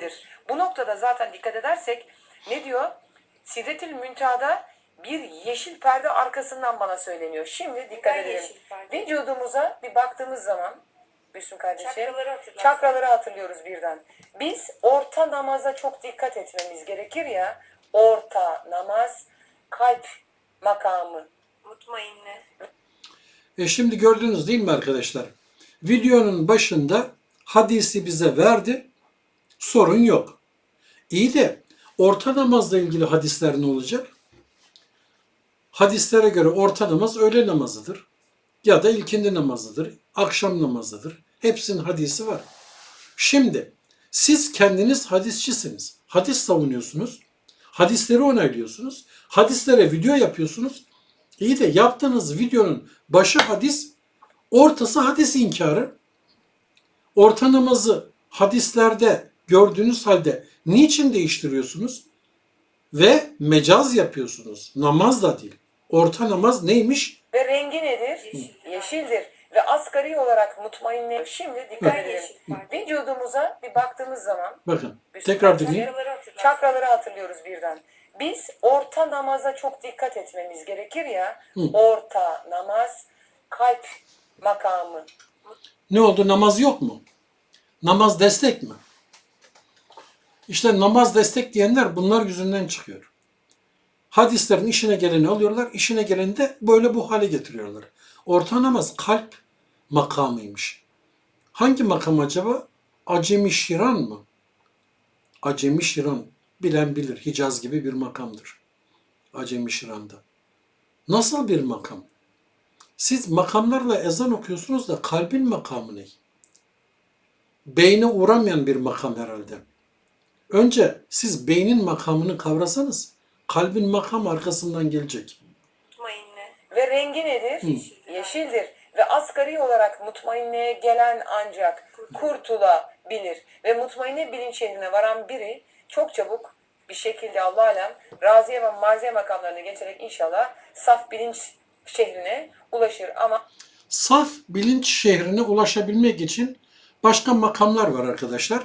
kendisidir. Bu noktada zaten dikkat edersek ne diyor? Sidretül Müntaha'da bir yeşil perde arkasından bana söyleniyor. Şimdi dikkat Neden edelim. Vücudumuza bir baktığımız zaman Gülsüm kardeşim Çakraları çakraları hatırlıyoruz birden. Biz orta namaza çok dikkat etmemiz gerekir ya. Orta namaz kalp makamı. Mutmainne. E şimdi gördünüz değil mi arkadaşlar? Videonun başında hadisi bize verdi. Sorun yok. İyi de orta namazla ilgili hadisler ne olacak? Hadislere göre orta namaz öğle namazıdır. Ya da ilkindi namazıdır. Akşam namazıdır. Hepsinin hadisi var. Şimdi siz kendiniz hadisçisiniz. Hadis savunuyorsunuz. Hadisleri onaylıyorsunuz. Hadislere video yapıyorsunuz. İyi de yaptığınız videonun başı hadis, ortası hadis inkarı. Orta namazı hadislerde gördüğünüz halde niçin değiştiriyorsunuz? Ve mecaz yapıyorsunuz. Namaz da değil. Orta namaz neymiş? Ve rengi nedir? Yeşildir. Yeşildir. Ve asgari olarak mutmainne. Şimdi dikkat perde? Vücudumuza bir baktığımız zaman Bakın tekrar dinleyin. Çakraları hatırlıyoruz birden. Biz orta namaza çok dikkat etmemiz gerekir ya. Hı. Orta namaz kalp makamı. Ne oldu? Namaz yok mu? Namaz destek mi? İşte namaz destek diyenler bunlar yüzünden çıkıyor. Hadislerin işine geleni alıyorlar, işine geleni de böyle bu hale getiriyorlar. Orta namaz kalp makamıymış. Hangi makam acaba? Acemi Şiran mı? Acemi Şiran. Bilen bilir. Hicaz gibi bir makamdır. Acemi Şiran'da. Nasıl bir makam? Siz makamlarla ezan okuyorsunuz da kalbin makamı ne? Beyne uğramayan bir makam herhalde. Önce siz beynin makamını kavrasanız kalbin makam arkasından gelecek. Mutmainne. Ve rengi nedir? Yeşildir. Yeşildir. Ve asgari olarak mutmainneye gelen ancak kurtulabilir. Ve mutmainne bilinç şehrine varan biri çok çabuk bir şekilde Allah alem raziye ve marziye makamlarını geçerek inşallah saf bilinç şehrine ulaşır. Ama Saf bilinç şehrine ulaşabilmek için başka makamlar var arkadaşlar.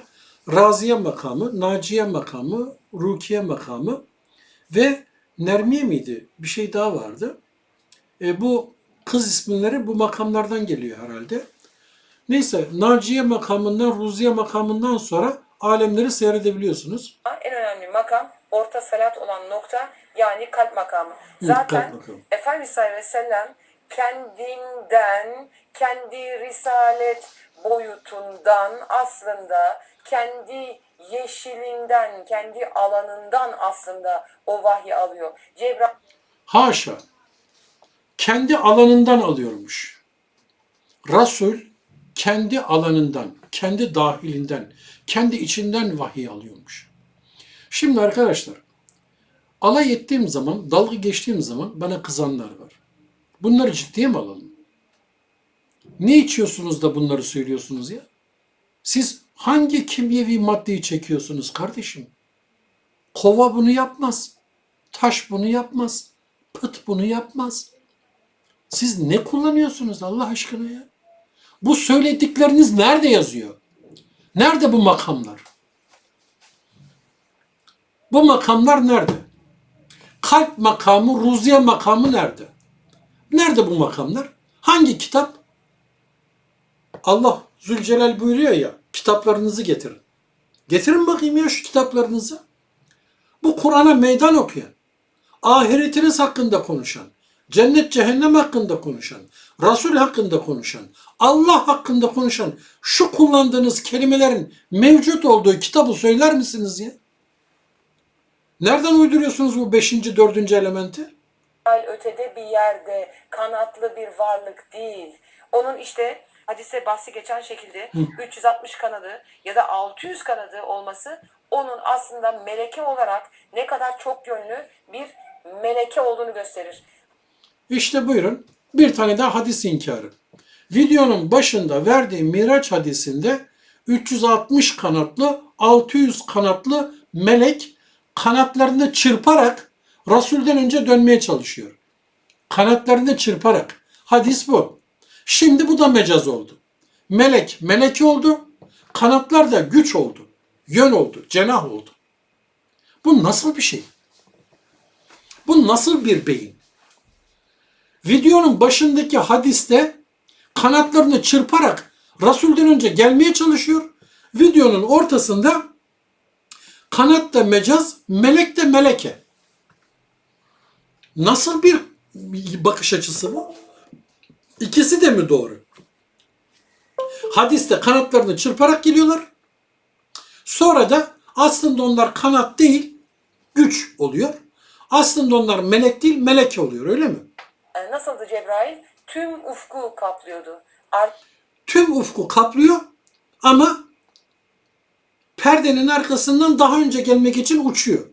Raziye makamı, Naciye makamı, Rukiye makamı ve Nermiye miydi? Bir şey daha vardı. E, bu kız isimleri bu makamlardan geliyor herhalde. Neyse Naciye makamından, Ruziye makamından sonra alemleri seyredebiliyorsunuz. en önemli makam orta salat olan nokta yani kalp makamı. Zaten kalp makamı. Efendimiz sallallahu aleyhi ve sellem kendinden, kendi risalet boyutundan aslında kendi yeşilinden, kendi alanından aslında o vahyi alıyor. Cebrail Haşa. Kendi alanından alıyormuş. Resul kendi alanından, kendi dahilinden, kendi içinden vahiy alıyormuş. Şimdi arkadaşlar, alay ettiğim zaman, dalga geçtiğim zaman bana kızanlar var. Bunları ciddiye mi alalım? Ne içiyorsunuz da bunları söylüyorsunuz ya? Siz hangi kimyevi maddeyi çekiyorsunuz kardeşim? Kova bunu yapmaz. Taş bunu yapmaz. Pıt bunu yapmaz. Siz ne kullanıyorsunuz Allah aşkına ya? Bu söyledikleriniz nerede yazıyor? Nerede bu makamlar? Bu makamlar nerede? Kalp makamı, ruziye makamı nerede? Nerede bu makamlar? Hangi kitap? Allah Zülcelal buyuruyor ya, kitaplarınızı getirin. Getirin bakayım ya şu kitaplarınızı. Bu Kur'an'a meydan okuyan, ahiretiniz hakkında konuşan, cennet cehennem hakkında konuşan, Resul hakkında konuşan, Allah hakkında konuşan şu kullandığınız kelimelerin mevcut olduğu kitabı söyler misiniz ya? Nereden uyduruyorsunuz bu beşinci, dördüncü elementi? Ötede bir yerde kanatlı bir varlık değil. Onun işte hadise bahsi geçen şekilde 360 kanadı ya da 600 kanadı olması onun aslında meleke olarak ne kadar çok yönlü bir meleke olduğunu gösterir. İşte buyurun bir tane daha hadis inkarı. Videonun başında verdiğim Miraç hadisinde 360 kanatlı, 600 kanatlı melek kanatlarını çırparak Resul'den önce dönmeye çalışıyor. Kanatlarını çırparak. Hadis bu. Şimdi bu da mecaz oldu. Melek meleki oldu. Kanatlar da güç oldu. yön oldu, cenah oldu. Bu nasıl bir şey? Bu nasıl bir beyin? Videonun başındaki hadiste kanatlarını çırparak Resul'den önce gelmeye çalışıyor. Videonun ortasında kanat da mecaz, melek de meleke. Nasıl bir bakış açısı bu? İkisi de mi doğru? Hadiste kanatlarını çırparak geliyorlar. Sonra da aslında onlar kanat değil, güç oluyor. Aslında onlar melek değil, meleke oluyor öyle mi? E, Nasıldı Cebrail? Tüm ufku kaplıyordu. Art Tüm ufku kaplıyor ama perdenin arkasından daha önce gelmek için uçuyor.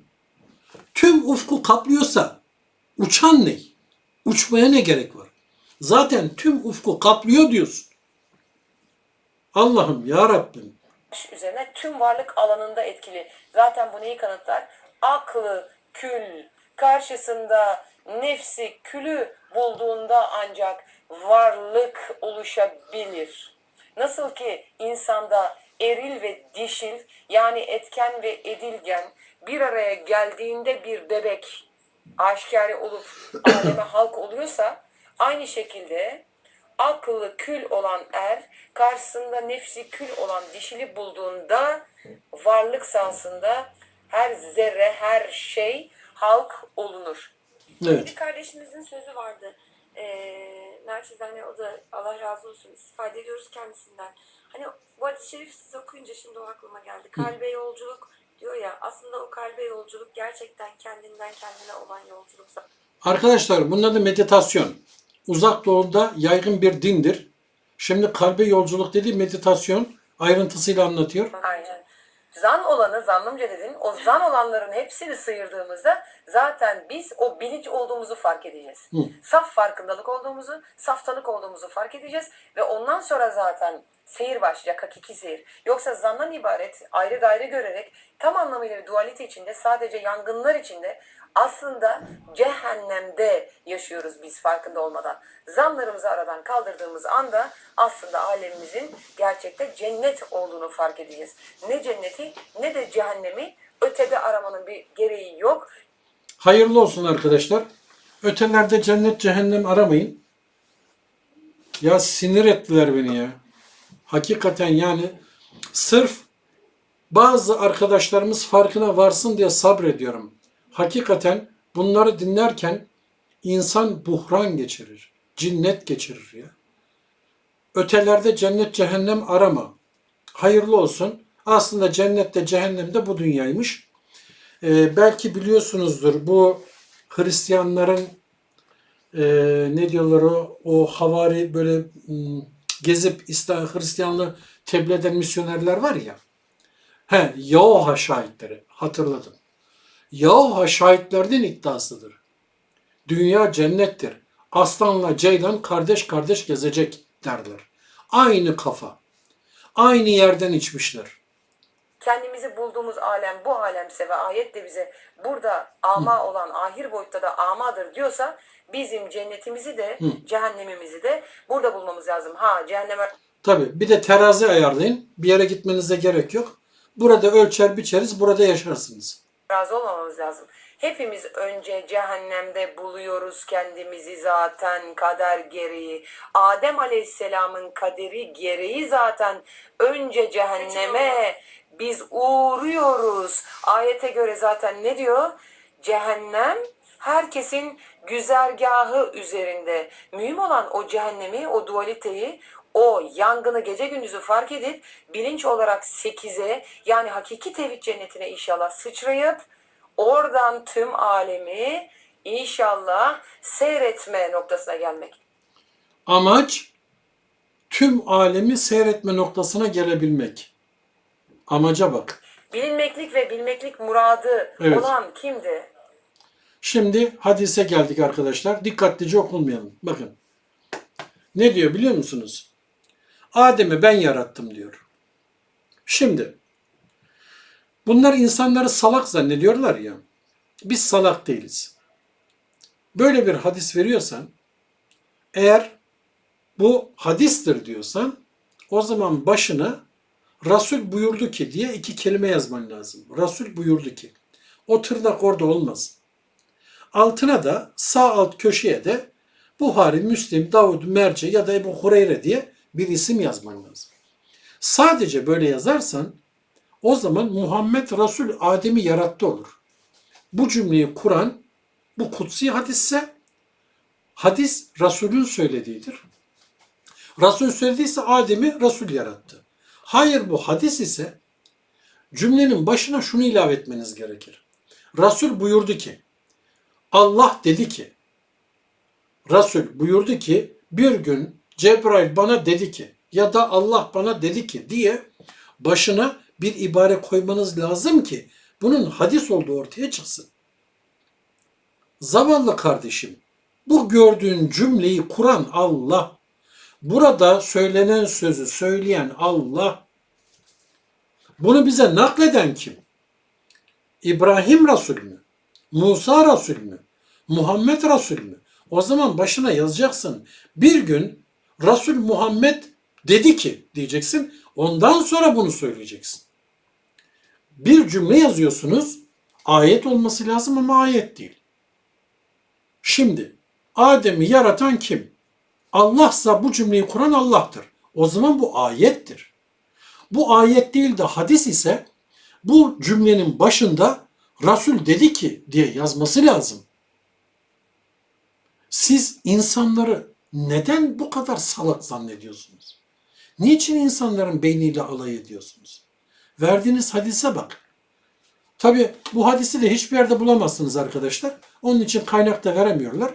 Tüm ufku kaplıyorsa uçan ne? Uçmaya ne gerek var? Zaten tüm ufku kaplıyor diyorsun. Allah'ım ya Rabbim. üzerine tüm varlık alanında etkili. Zaten bu neyi kanıtlar? Aklı, kül karşısında nefsi, külü bulduğunda ancak varlık oluşabilir. Nasıl ki insanda eril ve dişil yani etken ve edilgen bir araya geldiğinde bir bebek aşikare olup aleme halk oluyorsa aynı şekilde akıllı kül olan er karşısında nefsi kül olan dişili bulduğunda varlık sahasında her zerre her şey halk olunur. Evet. Bir kardeşimizin sözü vardı. Ee, naçizane o da Allah razı olsun istifade ediyoruz kendisinden. Hani bu hadis-i şerif siz okuyunca şimdi o aklıma geldi. Kalbe yolculuk diyor ya aslında o kalbe yolculuk gerçekten kendinden kendine olan yolculuk. Arkadaşlar bunun adı meditasyon. Uzak doğuda yaygın bir dindir. Şimdi kalbe yolculuk dedi meditasyon ayrıntısıyla anlatıyor. Zan olanı zannımca dedin. O zan olanların hepsini sıyırdığımızda zaten biz o bilinç olduğumuzu fark edeceğiz. Saf farkındalık olduğumuzu, saf tanık olduğumuzu fark edeceğiz ve ondan sonra zaten seyir başlayacak, hakiki seyir. Yoksa zandan ibaret, ayrı gayrı görerek tam anlamıyla bir dualite içinde, sadece yangınlar içinde aslında cehennemde yaşıyoruz biz farkında olmadan. Zanlarımızı aradan kaldırdığımız anda aslında alemimizin gerçekte cennet olduğunu fark edeceğiz. Ne cenneti ne de cehennemi ötede aramanın bir gereği yok. Hayırlı olsun arkadaşlar. Ötelerde cennet cehennem aramayın. Ya sinir ettiler beni ya. Hakikaten yani sırf bazı arkadaşlarımız farkına varsın diye sabrediyorum. Hakikaten bunları dinlerken insan buhran geçirir. Cinnet geçirir ya. Ötelerde cennet cehennem arama. Hayırlı olsun. Aslında cennette cehennemde bu dünyaymış. Ee, belki biliyorsunuzdur bu Hristiyanların e, ne diyorlar o o havari böyle m, gezip İslam Hristiyanlığı tebliğ eden misyonerler var ya. He, Yahova şahitleri hatırladım. Yahova şahitlerinin iddiasıdır. Dünya cennettir. Aslanla ceylan kardeş kardeş gezecek derler. Aynı kafa. Aynı yerden içmişler. Kendimizi bulduğumuz alem bu alemse ve ayet de bize burada ama olan ahir boyutta da amadır diyorsa bizim cennetimizi de cehennemimizi de burada bulmamız lazım. Ha cehenneme Tabii bir de terazi ayarlayın. Bir yere gitmenize gerek yok. Burada ölçer biçeriz, burada yaşarsınız. Razı olmamamız lazım. Hepimiz önce cehennemde buluyoruz kendimizi zaten kader gereği. Adem Aleyhisselam'ın kaderi gereği zaten önce cehenneme biz uğruyoruz. Ayete göre zaten ne diyor? Cehennem herkesin güzergahı üzerinde. Mühim olan o cehennemi, o dualiteyi, o yangını gece gündüzü fark edip bilinç olarak sekize yani hakiki tevhid cennetine inşallah sıçrayıp oradan tüm alemi inşallah seyretme noktasına gelmek. Amaç tüm alemi seyretme noktasına gelebilmek. Amaca bak. Bilinmeklik ve bilmeklik muradı Evet. olan kimdi? Şimdi hadise geldik arkadaşlar. Dikkatlice okunmayalım. Bakın. Ne diyor biliyor musunuz? Adem'i ben yarattım diyor. Şimdi bunlar insanları salak zannediyorlar ya. Biz salak değiliz. Böyle bir hadis veriyorsan eğer bu hadistir diyorsan o zaman başına Resul buyurdu ki diye iki kelime yazman lazım. Resul buyurdu ki. O tırnak orada olmaz. Altına da sağ alt köşeye de Buhari, Müslim, Davud, Merce ya da Ebu Hureyre diye bir isim yazman lazım. Sadece böyle yazarsan o zaman Muhammed Resul Adem'i yarattı olur. Bu cümleyi kuran bu kutsi hadisse hadis Resul'ün söylediğidir. Resul söylediyse Adem'i Resul yarattı. Hayır bu hadis ise cümlenin başına şunu ilave etmeniz gerekir. Resul buyurdu ki Allah dedi ki Resul buyurdu ki bir gün Cebrail bana dedi ki ya da Allah bana dedi ki diye başına bir ibare koymanız lazım ki bunun hadis olduğu ortaya çıksın. Zavallı kardeşim, bu gördüğün cümleyi kuran Allah, burada söylenen sözü söyleyen Allah, bunu bize nakleden kim? İbrahim Resul mü? Musa Resul mü? Muhammed Resul mü? O zaman başına yazacaksın. Bir gün Resul Muhammed dedi ki diyeceksin. Ondan sonra bunu söyleyeceksin. Bir cümle yazıyorsunuz. Ayet olması lazım ama ayet değil. Şimdi Adem'i yaratan kim? Allah'sa bu cümleyi kuran Allah'tır. O zaman bu ayettir. Bu ayet değil de hadis ise bu cümlenin başında Resul dedi ki diye yazması lazım. Siz insanları neden bu kadar salak zannediyorsunuz? Niçin insanların beyniyle alay ediyorsunuz? Verdiğiniz hadise bak. Tabi bu hadisi de hiçbir yerde bulamazsınız arkadaşlar. Onun için kaynak da veremiyorlar.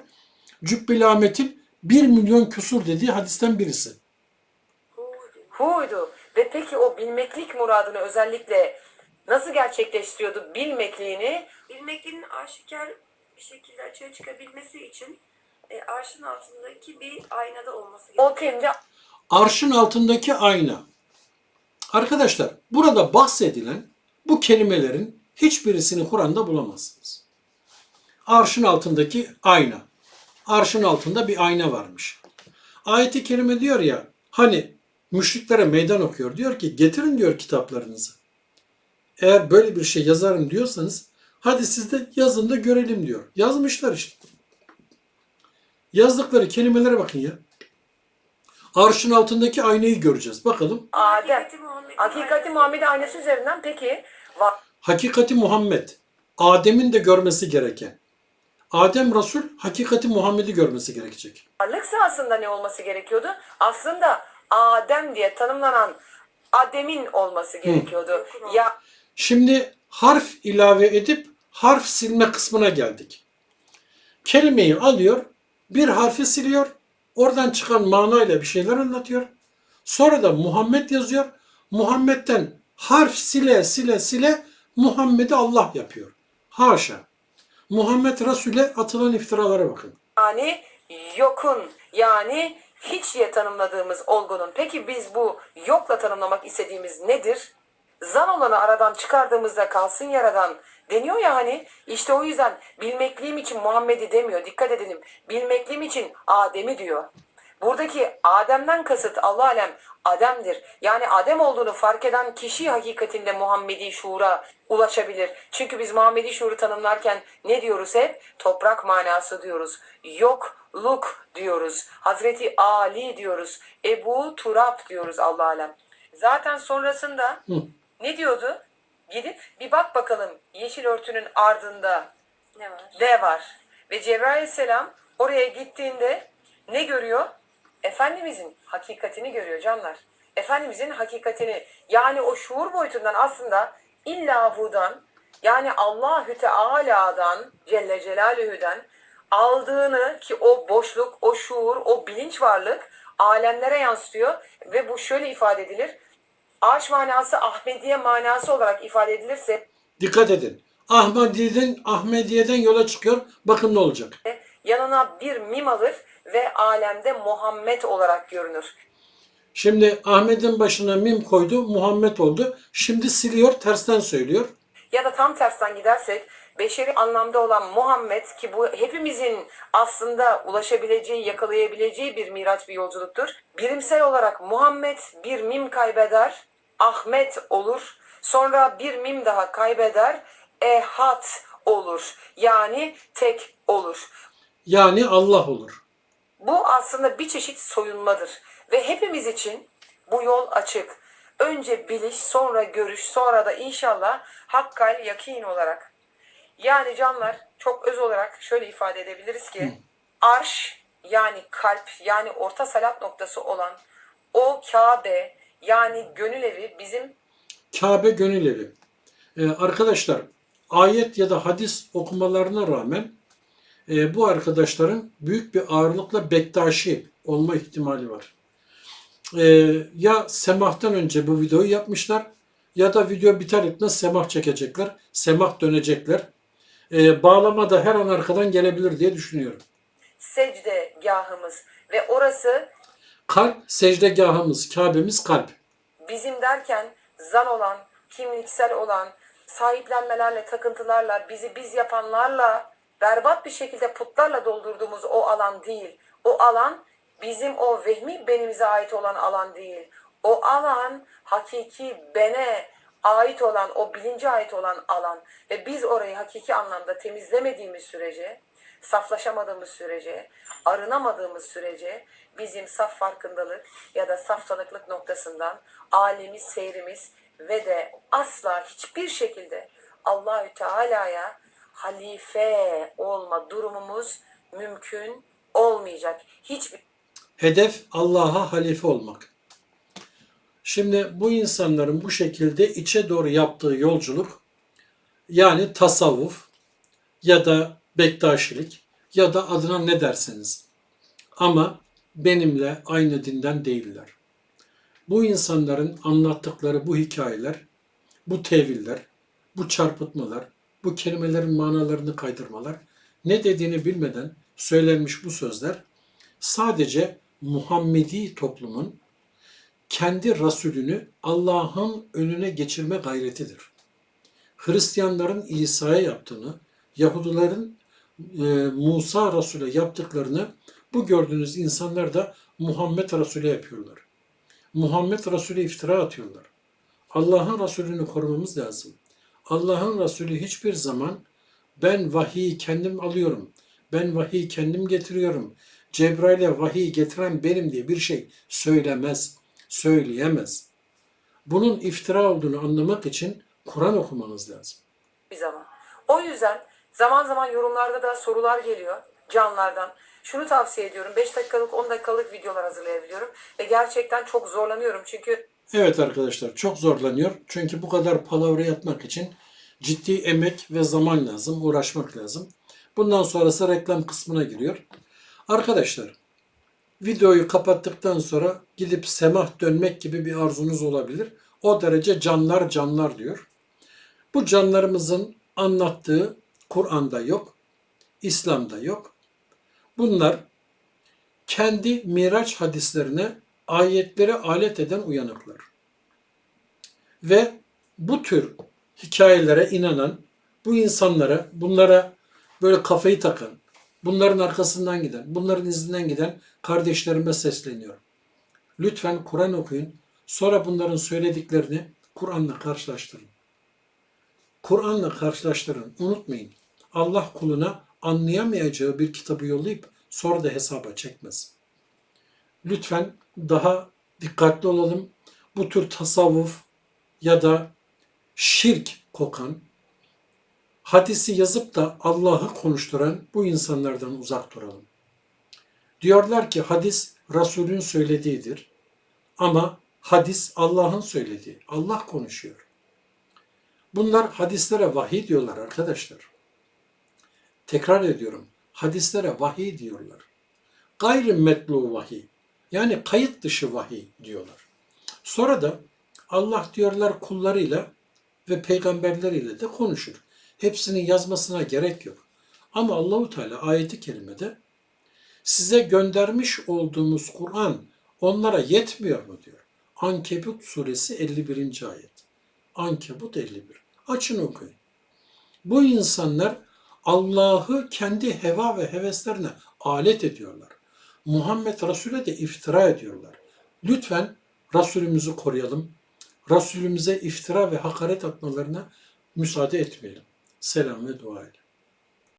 Cübbeli Ahmet'in 1 milyon küsur dediği hadisten birisi. Huydu. Ve peki o bilmeklik muradını özellikle nasıl gerçekleştiriyordu bilmekliğini? Bilmekliğinin aşikar bir şekilde açığa çıkabilmesi için e, arşın altındaki bir aynada olması O gerekiyor. kendi Arşın altındaki ayna. Arkadaşlar burada bahsedilen bu kelimelerin hiçbirisini Kur'an'da bulamazsınız. Arşın altındaki ayna. Arşın altında bir ayna varmış. Ayeti kerime diyor ya hani müşriklere meydan okuyor. Diyor ki getirin diyor kitaplarınızı. Eğer böyle bir şey yazarım diyorsanız hadi siz de yazın da görelim diyor. Yazmışlar işte. Yazdıkları kelimelere bakın ya. Arşın altındaki aynayı göreceğiz. Bakalım. Adem. Hakikati. Muhammed aynası üzerinden peki Hakikati Muhammed. Adem'in de görmesi gereken. Adem Resul hakikati Muhammed'i görmesi gerekecek. varlık sahasında ne olması gerekiyordu? Aslında Adem diye tanımlanan Adem'in olması gerekiyordu. Yok, Ya Şimdi harf ilave edip harf silme kısmına geldik. Kelimeyi alıyor, bir harfi siliyor, oradan çıkan manayla bir şeyler anlatıyor. Sonra da Muhammed yazıyor. Muhammed'den harf sile sile sile Muhammed'i Allah yapıyor. Haşa. Muhammed Resul'e atılan iftiralara bakın. yani yokun yani hiç diye tanımladığımız olgunun. Peki biz bu yokla tanımlamak istediğimiz nedir? Zan olanı aradan çıkardığımızda kalsın yaradan deniyor ya hani işte o yüzden bilmekliğim için Muhammed'i demiyor. Dikkat edelim. Bilmekliğim için Adem'i diyor. Buradaki Adem'den kasıt Allah alem Adem'dir. Yani Adem olduğunu fark eden kişi hakikatinde Muhammedi şuura ulaşabilir. Çünkü biz Muhammedi şuuru tanımlarken ne diyoruz hep? Toprak manası diyoruz. Yokluk diyoruz. Hazreti Ali diyoruz. Ebu Turab diyoruz Allah alem. Zaten sonrasında Hı. ne diyordu? Gidip bir bak bakalım yeşil örtünün ardında Ne var? D var. Ve Cebrail aleyhisselam oraya gittiğinde ne görüyor? Efendimizin hakikatini görüyor canlar. Efendimizin hakikatini yani o şuur boyutundan aslında illahudan yani Allahü Teala'dan Celle Celaluhu'dan aldığını ki o boşluk, o şuur, o bilinç varlık alemlere yansıtıyor ve bu şöyle ifade edilir. Ağaç manası Ahmediye manası olarak ifade edilirse Dikkat edin. Ahmediye'den, Ahmediye'den yola çıkıyor. Bakın ne olacak. yanına bir mim alır ve alemde Muhammed olarak görünür. Şimdi Ahmet'in başına mim koydu, Muhammed oldu. Şimdi siliyor, tersten söylüyor. Ya da tam tersten gidersek beşeri anlamda olan Muhammed ki bu hepimizin aslında ulaşabileceği, yakalayabileceği bir miraç bir yolculuktur. Birimsel olarak Muhammed bir mim kaybeder, Ahmet olur. Sonra bir mim daha kaybeder. Ehad olur. Yani tek olur. Yani Allah olur. Bu aslında bir çeşit soyunmadır. Ve hepimiz için bu yol açık. Önce biliş, sonra görüş, sonra da inşallah hakkal yakin olarak. Yani canlar çok öz olarak şöyle ifade edebiliriz ki arş yani kalp yani orta salat noktası olan o Kabe yani gönül evi bizim Kabe gönül evi. Ee, arkadaşlar ayet ya da hadis okumalarına rağmen e, bu arkadaşların büyük bir ağırlıkla Bektaşi olma ihtimali var. Ee, ya semahtan önce bu videoyu yapmışlar ya da video biter etmez semah çekecekler. Semah dönecekler. Ee, bağlama da her an arkadan gelebilir diye düşünüyorum. secdegahımız ve orası Kalp secdegahımız, Kabe'miz kalp. bizim derken zan olan, kimliksel olan, sahiplenmelerle, takıntılarla, bizi biz yapanlarla, berbat bir şekilde putlarla doldurduğumuz o alan değil. O alan bizim o vehmi benimize ait olan alan değil. O alan hakiki bene ait olan, o bilince ait olan alan. Ve biz orayı hakiki anlamda temizlemediğimiz sürece, saflaşamadığımız sürece, arınamadığımız sürece bizim saf farkındalık ya da saf tanıklık noktasından alemiz, seyrimiz ve de asla hiçbir şekilde Allahü Teala'ya halife olma durumumuz mümkün olmayacak. Hiçbir Hedef Allah'a halife olmak. Şimdi bu insanların bu şekilde içe doğru yaptığı yolculuk yani tasavvuf ya da bektaşilik ya da adına ne derseniz ama benimle aynı dinden değiller. Bu insanların anlattıkları bu hikayeler, bu teviller, bu çarpıtmalar, bu kelimelerin manalarını kaydırmalar, ne dediğini bilmeden söylenmiş bu sözler sadece Muhammedi toplumun kendi Resulünü Allah'ın önüne geçirme gayretidir. Hristiyanların İsa'ya yaptığını, Yahudilerin Musa Resul'e yaptıklarını bu gördüğünüz insanlar da Muhammed Resul'e yapıyorlar. Muhammed Resul'e iftira atıyorlar. Allah'ın Resulünü korumamız lazım. Allah'ın Resulü hiçbir zaman ben vahiyi kendim alıyorum. Ben vahiyi kendim getiriyorum. Cebrail'e vahiy getiren benim diye bir şey söylemez, söyleyemez. Bunun iftira olduğunu anlamak için Kur'an okumanız lazım. zaman. O yüzden zaman zaman yorumlarda da sorular geliyor canlardan. Şunu tavsiye ediyorum. 5 dakikalık 10 dakikalık videolar hazırlayabiliyorum. Ve gerçekten çok zorlanıyorum. Çünkü Evet arkadaşlar çok zorlanıyor. Çünkü bu kadar palavra yapmak için ciddi emek ve zaman lazım, uğraşmak lazım. Bundan sonrası reklam kısmına giriyor. Arkadaşlar videoyu kapattıktan sonra gidip semah dönmek gibi bir arzunuz olabilir. O derece canlar canlar diyor. Bu canlarımızın anlattığı Kur'an'da yok, İslam'da yok. Bunlar kendi Miraç hadislerine ayetleri alet eden uyanıklar. Ve bu tür hikayelere inanan, bu insanlara, bunlara böyle kafayı takan, bunların arkasından giden, bunların izinden giden kardeşlerime sesleniyorum. Lütfen Kur'an okuyun. Sonra bunların söylediklerini Kur'an'la karşılaştırın. Kur'an'la karşılaştırın. Unutmayın. Allah kuluna anlayamayacağı bir kitabı yollayıp sonra da hesaba çekmez. Lütfen daha dikkatli olalım. Bu tür tasavvuf ya da şirk kokan, hadisi yazıp da Allah'ı konuşturan bu insanlardan uzak duralım. Diyorlar ki hadis Resulün söylediğidir. Ama hadis Allah'ın söylediği. Allah konuşuyor. Bunlar hadislere vahiy diyorlar arkadaşlar. Tekrar ediyorum. Hadislere vahiy diyorlar. Gayrimetlu vahiy. Yani kayıt dışı vahiy diyorlar. Sonra da Allah diyorlar kullarıyla ve peygamberleriyle de konuşur. Hepsinin yazmasına gerek yok. Ama Allahu Teala ayeti kerimede size göndermiş olduğumuz Kur'an onlara yetmiyor mu diyor. Ankebut suresi 51. ayet. Ankebut 51. Açın okuyun. Bu insanlar Allah'ı kendi heva ve heveslerine alet ediyorlar. Muhammed Resul'e de iftira ediyorlar. Lütfen Resulümüzü koruyalım. Resulümüze iftira ve hakaret atmalarına müsaade etmeyelim. Selam ve dua ile.